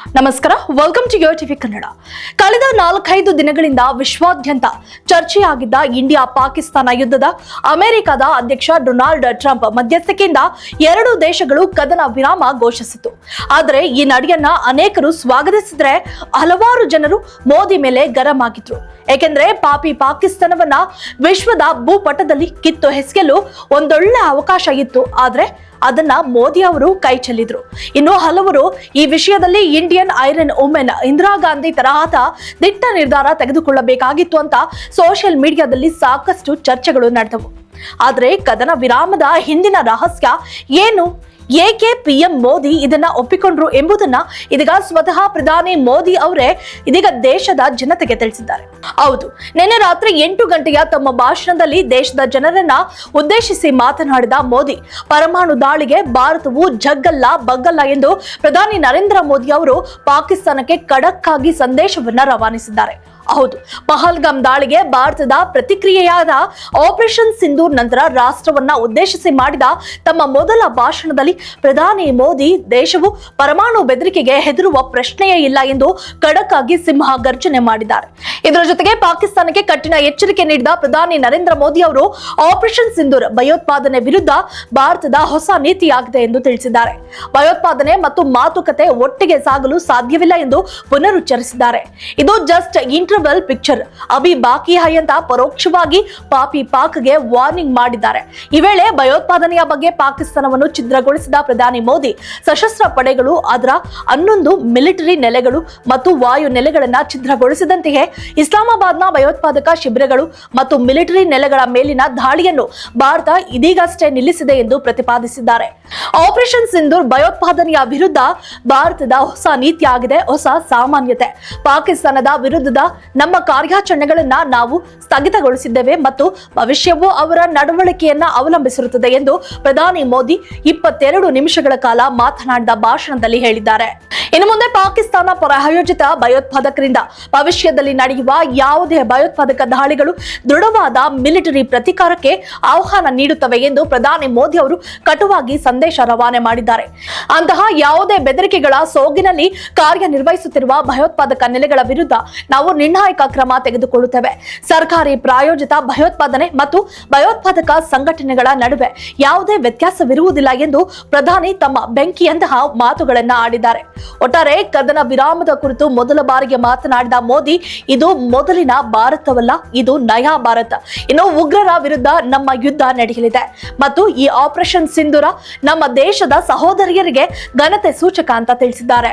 ನಮಸ್ಕಾರ welcome to yo TV Kannada ಕಳೆದ ನಾಲ್ಕೈದು ದಿನಗಳಿಂದ ವಿಶ್ವಾದ್ಯಂತ ಚರ್ಚೆಯಾಗಿದ್ದ ಇಂಡಿಯಾ ಪಾಕಿಸ್ತಾನ ಯುದ್ಧದ ಅಮೆರಿಕದ ಅಧ್ಯಕ್ಷ ಡೊನಾಲ್ಡ್ ಟ್ರಂಪ್ ಮಧ್ಯಸ್ಥಿಕೆಯಿಂದ ಎರಡು ದೇಶಗಳು ಕದನ ವಿರಾಮ ಘೋಷಿಸಿತು ಆದರೆ ಈ ನಡೆಯನ್ನ ಅನೇಕರು ಸ್ವಾಗತಿಸಿದ್ರೆ ಹಲವಾರು ಜನರು ಮೋದಿ ಮೇಲೆ ಗರಂ ಆಗಿದ್ರು. ಏಕೆಂದ್ರೆ ಪಾಪಿ ಪಾಕಿಸ್ತಾನವನ್ನ ವಿಶ್ವದ ಭೂಪಟದಲ್ಲಿ ಕಿತ್ತು ಹೆಸಗೆಲು ಒಂದೊಳ್ಳೆ ಅವಕಾಶ ಇತ್ತು. ಆದ್ರೆ ಅದನ್ನ ಮೋದಿ ಅವರು ಕೈ ಚೆಲ್ಲಿದ್ರು. ಇನ್ನು ಹಲವರು ಈ ವಿಷಯದಲ್ಲಿ Indian iron women Indira Gandhi ತರಹದ ದಿಟ್ಟ ನಿರ್ಧಾರ ತೆಗೆದುಕೊಳ್ಳಬೇಕಾಗಿತ್ತು ಅಂತ ಸೋಷಿಯಲ್ ಮೀಡಿಯಾದಲ್ಲಿ ಸಾಕಷ್ಟು ಚರ್ಚೆಗಳು ನಡೆದವು. ಆದರೆ ಕದನ ವಿರಾಮದ ಹಿಂದಿನ ರಹಸ್ಯ ಏನು? ಏಕೆ ಪಿಎಂ ಮೋದಿ ಇದನ್ನ ಒಪ್ಪಿಕೊಂಡ್ರು ಎಂಬುದನ್ನ ಇದೀಗ ಸ್ವತಃ ಪ್ರಧಾನಿ ಮೋದಿ ಅವರೇ ಇದೀಗ ದೇಶದ ಜನತೆಗೆ ತಿಳಿಸಿದ್ದಾರೆ. ಹೌದು, ನಿನ್ನೆ ರಾತ್ರಿ ಎಂಟು ಗಂಟೆಯ ತಮ್ಮ ಭಾಷಣದಲ್ಲಿ ದೇಶದ ಜನರನ್ನ ಉದ್ದೇಶಿಸಿ ಮಾತನಾಡಿದ ಮೋದಿ, ಪರಮಾಣು ದಾಳಿಗೆ ಭಾರತವು ಜಗ್ಗಲ್ಲ, ಬಗ್ಗಲ್ಲ ಎಂದು ಪ್ರಧಾನಿ ನರೇಂದ್ರ ಮೋದಿ ಅವರು ಪಾಕಿಸ್ತಾನಕ್ಕೆ ಖಡಕ್ಕಾಗಿ ಸಂದೇಶವನ್ನ ರವಾನಿಸಿದ್ದಾರೆ. ಹೌದು. ಪಹಲ್ಗಾಮ್ ದಾಳಿಗೆ ಭಾರತದ ಪ್ರತಿಕ್ರಿಯೆಯಾದ ಆಪರೇಷನ್ ಸಿಂಧೂರ್ ನಂತರ ರಾಷ್ಟ್ರವನ್ನ ಉದ್ದೇಶಿಸಿ ಮಾಡಿದ ತಮ್ಮ ಮೊದಲ ಭಾಷಣದಲ್ಲಿ ಪ್ರಧಾನಿ ಮೋದಿ ದೇಶವು ಪರಮಾಣು ಬೆದರಿಕೆಗೆ ಹೆದರುವ ಪ್ರಶ್ನೆಯೇ ಇಲ್ಲ ಎಂದು ಖಡಕ್ ಆಗಿ ಸಿಂಹ ಗರ್ಜನೆ ಮಾಡಿದ್ದಾರೆ. ಇದರ ಜೊತೆಗೆ ಪಾಕಿಸ್ತಾನಕ್ಕೆ ಕಠಿಣ ಎಚ್ಚರಿಕೆ ನೀಡಿದ ಪ್ರಧಾನಿ ನರೇಂದ್ರ ಮೋದಿ ಅವರು ಆಪರೇಷನ್ ಸಿಂಧೂರ್ ಭಯೋತ್ಪಾದನೆ ವಿರುದ್ಧ ಭಾರತದ ಹೊಸ ನೀತಿಯಾಗಿದೆ ಎಂದು ತಿಳಿಸಿದ್ದಾರೆ. ಭಯೋತ್ಪಾದನೆ ಮತ್ತು ಮಾತುಕತೆ ಒಟ್ಟಿಗೆ ಸಾಗಲು ಸಾಧ್ಯವಿಲ್ಲ ಎಂದು ಪುನರುಚ್ಚರಿಸಿದ್ದಾರೆ. ಇದು ಜಸ್ಟ್ ಇಂಟರ್ವಲ್ ಪಿಕ್ಚರ್ ಅಭಿ ಬಾಕಿ ಹೈ ಅಂತ ಪರೋಕ್ಷವಾಗಿ ಪಾಪಿ ಪಾಕ್ಗೆ ವಾರ್ನಿಂಗ್ ಮಾಡಿದ್ದಾರೆ. ಈ ವೇಳೆ ಭಯೋತ್ಪಾದನೆಯ ಬಗ್ಗೆ ಪಾಕಿಸ್ತಾನವನ್ನು ಛಿದ್ರಗೊಳಿಸಿದ ಪ್ರಧಾನಿ ಮೋದಿ, ಸಶಸ್ತ್ರ ಪಡೆಗಳು ಅದರ ಹನ್ನೊಂದು ಮಿಲಿಟರಿ ನೆಲೆಗಳು ಮತ್ತು ವಾಯು ನೆಲೆಗಳನ್ನ ಛಿದ್ರಗೊಳಿಸಿದಂತೆಯೇ ಇಸ್ಲಾಮಾಬಾದ್ನ ಭಯೋತ್ಪಾದಕ ಶಿಬಿರಗಳು ಮತ್ತು ಮಿಲಿಟರಿ ನೆಲೆಗಳ ಮೇಲಿನ ದಾಳಿಯನ್ನು ಭಾರತ ಇದೀಗಷ್ಟೇ ನಿಲ್ಲಿಸಿದೆ ಎಂದು ಪ್ರತಿಪಾದಿಸಿದ್ದಾರೆ. ಆಪರೇಷನ್ ಸಿಂಧೂರ್ ಭಯೋತ್ಪಾದನೆಯ ವಿರುದ್ಧ ಭಾರತದ ಹೊಸ ನೀತಿಯಾಗಿದೆ, ಹೊಸ ಸಾಮಾನ್ಯತೆ. ಪಾಕಿಸ್ತಾನದ ವಿರುದ್ಧದ ನಮ್ಮ ಕಾರ್ಯಾಚರಣೆಗಳನ್ನ ನಾವು ಸ್ಥಗಿತಗೊಳಿಸಿದ್ದೇವೆ ಮತ್ತು ಭವಿಷ್ಯವು ಅವರ ನಡವಳಿಕೆಯನ್ನ ಅವಲಂಬಿಸಿರುತ್ತದೆ ಎಂದು ಪ್ರಧಾನಿ ಮೋದಿ ಇಪ್ಪತ್ತೆರಡು ನಿಮಿಷಗಳ ಕಾಲ ಮಾತನಾಡಿದ ಭಾಷಣದಲ್ಲಿ ಹೇಳಿದ್ದಾರೆ. ಇನ್ನು ಮುಂದೆ ಪಾಕಿಸ್ತಾನ ಪ್ರಾಯೋಜಿತ ಭಯೋತ್ಪಾದಕರಿಂದ ಭವಿಷ್ಯದಲ್ಲಿ ನಡೆಯುವ ಯಾವುದೇ ಭಯೋತ್ಪಾದಕ ದಾಳಿಗಳು ದೃಢವಾದ ಮಿಲಿಟರಿ ಪ್ರತಿಕಾರಕ್ಕೆ ಆಹ್ವಾನ ನೀಡುತ್ತವೆ ಎಂದು ಪ್ರಧಾನಿ ಮೋದಿ ಅವರು ಕಟುವಾಗಿ ಸಂದೇಶ ರವಾನೆ ಮಾಡಿದ್ದಾರೆ. ಅಂತಹ ಯಾವುದೇ ಬೆದರಿಕೆಗಳ ಸೋಗಿನಲ್ಲಿ ಕಾರ್ಯನಿರ್ವಹಿಸುತ್ತಿರುವ ಭಯೋತ್ಪಾದಕ ನೆಲೆಗಳ ವಿರುದ್ಧ ನಾವು ನಿರ್ಣಾಯಕ ಕ್ರಮ ತೆಗೆದುಕೊಳ್ಳುತ್ತವೆ. ಸರ್ಕಾರಿ ಪ್ರಾಯೋಜಿತ ಭಯೋತ್ಪಾದನೆ ಮತ್ತು ಭಯೋತ್ಪಾದಕ ಸಂಘಟನೆಗಳ ನಡುವೆ ಯಾವುದೇ ವ್ಯತ್ಯಾಸವಿರುವುದಿಲ್ಲ ಎಂದು ಪ್ರಧಾನಿ ತಮ್ಮ ಬೆಂಕಿಯಂತಹ ಮಾತುಗಳನ್ನ ಆಡಿದ್ದಾರೆ. ಒಟ್ಟಾರೆ ಕದನ ವಿರಾಮದ ಕುರಿತು ಮೊದಲ ಬಾರಿಗೆ ಮಾತನಾಡಿದ ಮೋದಿ, ಇದು ಮೊದಲಿನ ಭಾರತವಲ್ಲ, ಇದು ನಯಾ ಭಾರತ. ಇನ್ನು ಉಗ್ರರ ವಿರುದ್ಧ ನಮ್ಮ ಯುದ್ಧ ನಡೆಯಲಿದೆ. ಮತ್ತು ಈ ಆಪರೇಷನ್ ಸಿಂಧೂರ ನಮ್ಮ ದೇಶದ ಸಹೋದರಿಯರಿಗೆ ಘನತೆ ಸೂಚಕ ಅಂತ ತಿಳಿಸಿದ್ದಾರೆ.